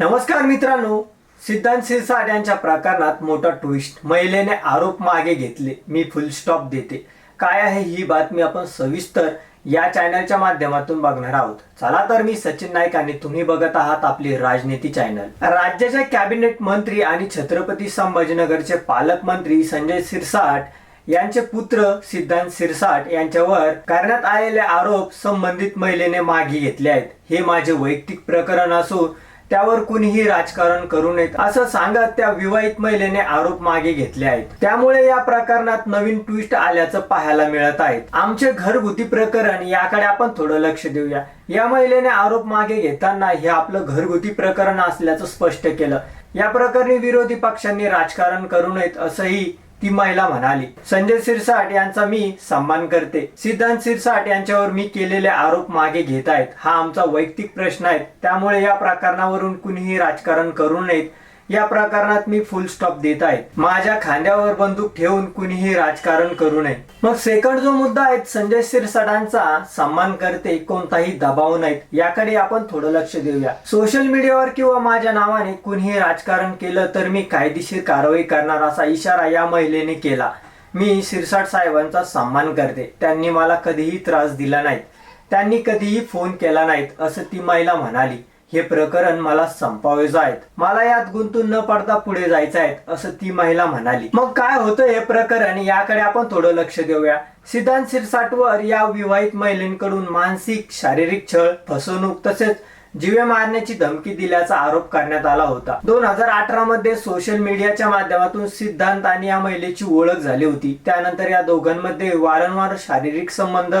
नमस्कार मित्रांनो सिद्धांत सिरसाट यांच्या प्रकरणात मोठा ट्विस्ट महिलेने आरोप मागे घेतले. मी फुल स्टॉप देते. काय आहे ही बातमी आपण सविस्तर या चॅनलच्या माध्यमातून बघणार आहोत. चला तर मी सचिन नाईक आणि तुम्ही बघत आहात आपली राजनीती चॅनल राज्याच्या कॅबिनेट मंत्री आणि छत्रपती संभाजीनगरचे पालकमंत्री संजय सिरसाट यांचे पुत्र सिद्धांत सिरसाट यांच्यावर करण्यात आलेले आरोप संबंधित महिलेने मागे घेतले आहेत. हे माझे वैयक्तिक प्रकरण असून त्यावर कुणीही राजकारण करू नयेत. असं सांगत त्या विवाहित महिलेने आरोप मागे घेतले आहेत. त्यामुळे या प्रकरणात नवीन ट्विस्ट आल्याचं पाहायला मिळत आहे. आमचे घरगुती प्रकरण याकडे आपण थोडं लक्ष देऊया. या महिलेने आरोप मागे घेताना हे आपलं घरगुती प्रकरण असल्याचं स्पष्ट केलं. या प्रकरणी विरोधी पक्षांनी राजकारण करू नयेत असंही ती महिला म्हणाली संजय सिरसाट यांचा मी सन्मान करते. सिद्धांत सिरसाट यांच्यावर मी केलेले आरोप मागे घेत आहेत. हा आमचा वैयक्तिक प्रश्न आहे. त्यामुळे या प्रकरणावरून कुणीही राजकारण करू नयेत. या प्रकरणात मी फुल स्टॉप देत आहे. माझ्या खांद्यावर बंदूक ठेवून कुणीही राजकारण करू नये. मग सेकंड जो मुद्दा आहे संजय सिरसाटांचा सन्मान करते कोणताही दबाव नाहीत याकडे आपण थोडं लक्ष देऊया. सोशल मीडियावर किंवा माझ्या नावाने कुणीही राजकारण केलं तर मी कायदेशीर कारवाई करणार असा इशारा या महिलेने केला. मी सिरसाट साहेबांचा सन्मान करते. त्यांनी मला कधीही त्रास दिला नाही. त्यांनी कधीही फोन केला नाहीत असं ती महिला म्हणाली. हे प्रकरण मला संपवायचं आहे मला यात गुंतून न पडता पुढे जायचं आहे असं ती महिला म्हणाली. मग काय होतं हे प्रकरण? याकडे आपण थोडं लक्ष देऊया. सिद्धांत सिरसाटवर या विवाहित महिलेकडून मानसिक शारीरिक छळ फसवणूक तसेच जीवे मारण्याची धमकी दिल्याचा आरोप करण्यात आला होता. दोन हजार अठरा मध्ये सोशल मीडियाच्या माध्यमातून सिद्धांत आणि या महिलेची ओळख झाली होती. त्यानंतर या दोघांमध्ये वारंवार शारीरिक संबंध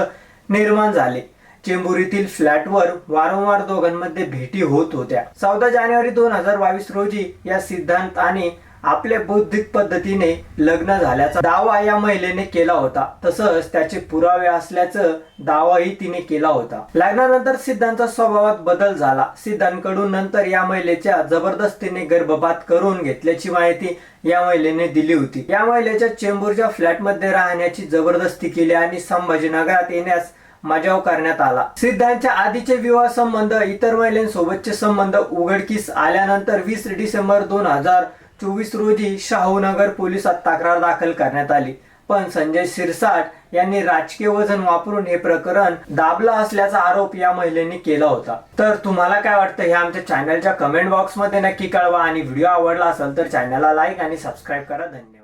निर्माण झाले. चेंबुरीतील फ्लॅटवर वारंवार दोघांमध्ये भेटी होत होत्या. चौदा जानेवारी दोन हजार बावीस रोजी या सिद्धांत आणि आपल्या बौद्धिक पद्धतीने लग्न झाल्याचा दावा या महिलेने केला होता. तसंच त्याचे पुरावे असल्याचं दावाही तिने केला होता. लग्नानंतर सिद्धांतचा स्वभावात बदल झाला. सिद्धांतकडून नंतर या महिलेच्या जबरदस्तीने गर्भपात करून घेतल्याची माहिती या महिलेने दिली होती. या महिलेच्या चेंबूरच्या फ्लॅटमध्ये राहण्याची जबरदस्ती केली आणि संभाजीनगरात येण्यास मजाव करण्यात आला. सिद्धांतच्या आधीचे विवाह संबंध इतर महिलांसोबतचे संबंध उघडकीस आल्यानंतर वीस डिसेंबर दोन हजार चोवीस रोजी शाहूनगर पोलिसात तक्रार दाखल करण्यात आली. पण संजय सिरसाट यांनी राजकीय वजन वापरून हे प्रकरण दाबलं असल्याचा आरोप या महिलेने केला होता. तर तुम्हाला काय वाटतं हे आमच्या चॅनलच्या कमेंट बॉक्समध्ये नक्की कळवा आणि व्हिडिओ आवडला असेल तर चॅनलला लाईक आणि सबस्क्राईब करा. धन्यवाद.